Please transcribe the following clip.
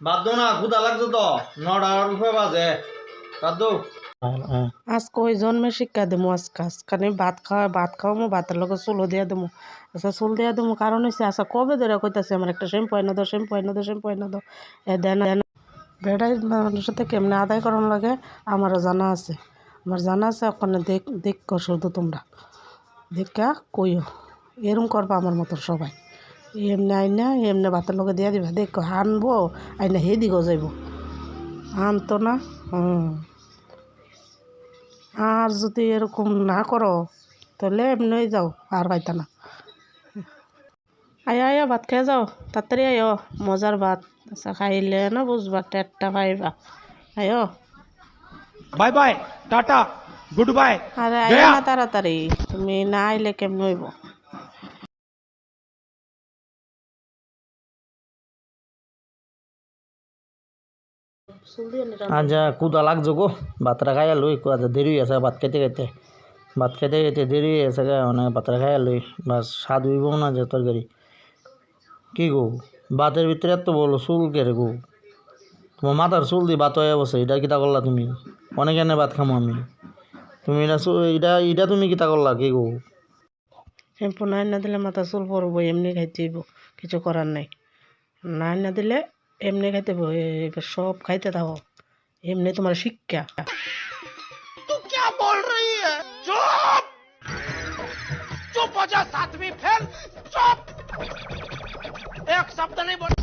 বাদ না ক্ষুদা লাগছে তো। নটার উপরে বাজে। বাদ আজকে ওই জন্মে শিক্ষা দেবো আজকে। আজকানে ভাত খাওয়া ভাত খাওয়াবো ভাতের লগে চুলো দিয়ে দেবো। আচ্ছা চুল দিয়ে দেবো কারণ হচ্ছে আচ্ছা কবে ধরে কইতাছে আমার একটা শ্যাম্পু এনে দাও শ্যাম্পু এনে দাও শ্যাম্পু এনে দাও। এ দেন দেন। বেড়াই মানুষের সাথে কেমনে আদায় করানো লাগে আমারও জানা আছে। আমার জানা আছে ওখানে দেখ দেখ শুধু তোমরা। দেখা কইও। এরম করবা আমার মতো সবাই। এমনি আইনা এমনি ভাতের লোকে দিয়া দিবা। দেখো আনব আইনা হে দিকে যাইব আনতো না? হুম আর যদি এরকম না করো তাহলে এমনি যাও আর পাইতা না। আয়া আয়া ভাত খেয়ে যাও তাড়াতাড়ি আয়ো মজার ভাত আচ্ছা খাইলে না বুঝবা টেটটা পাইবা। আয়ো। Bye bye tata good bye. আরে আয়া না তাড়াতাড়ি তুমি না আইলে কেমন হইব? আচ্ছা কুদা লাগছে গো ভাতটা খাইয়া লই কুয়াতে দেরি আছে ভাত খাইতে খাইতে ভাত খাইতে খাইতে দেরি আছে গা মানে ভাতটা খাইয়া লই বাস স্বাদ হইব না যে তরকারি কি গো ভাতের ভিতরে এত বলো চুল কে রে গো তোমার মাথার চুল দিয়ে ভাত হয়ে বসে এটা কিতা করলা তুমি? অনেক এনে ভাত খামো আমি? তুমি এটা চুল এটা এটা তুমি কিতা করলা কি গো শ্যাম্পু না না দিলে মাথা চুল পড়ব এমনি খাইতে কিছু করার নাই। না না দিলে এমনি খাইতে সব খাইতে দাও। এমনি তোমার শিক্ষা। চুপ চুপ এক শব্দ নেই বল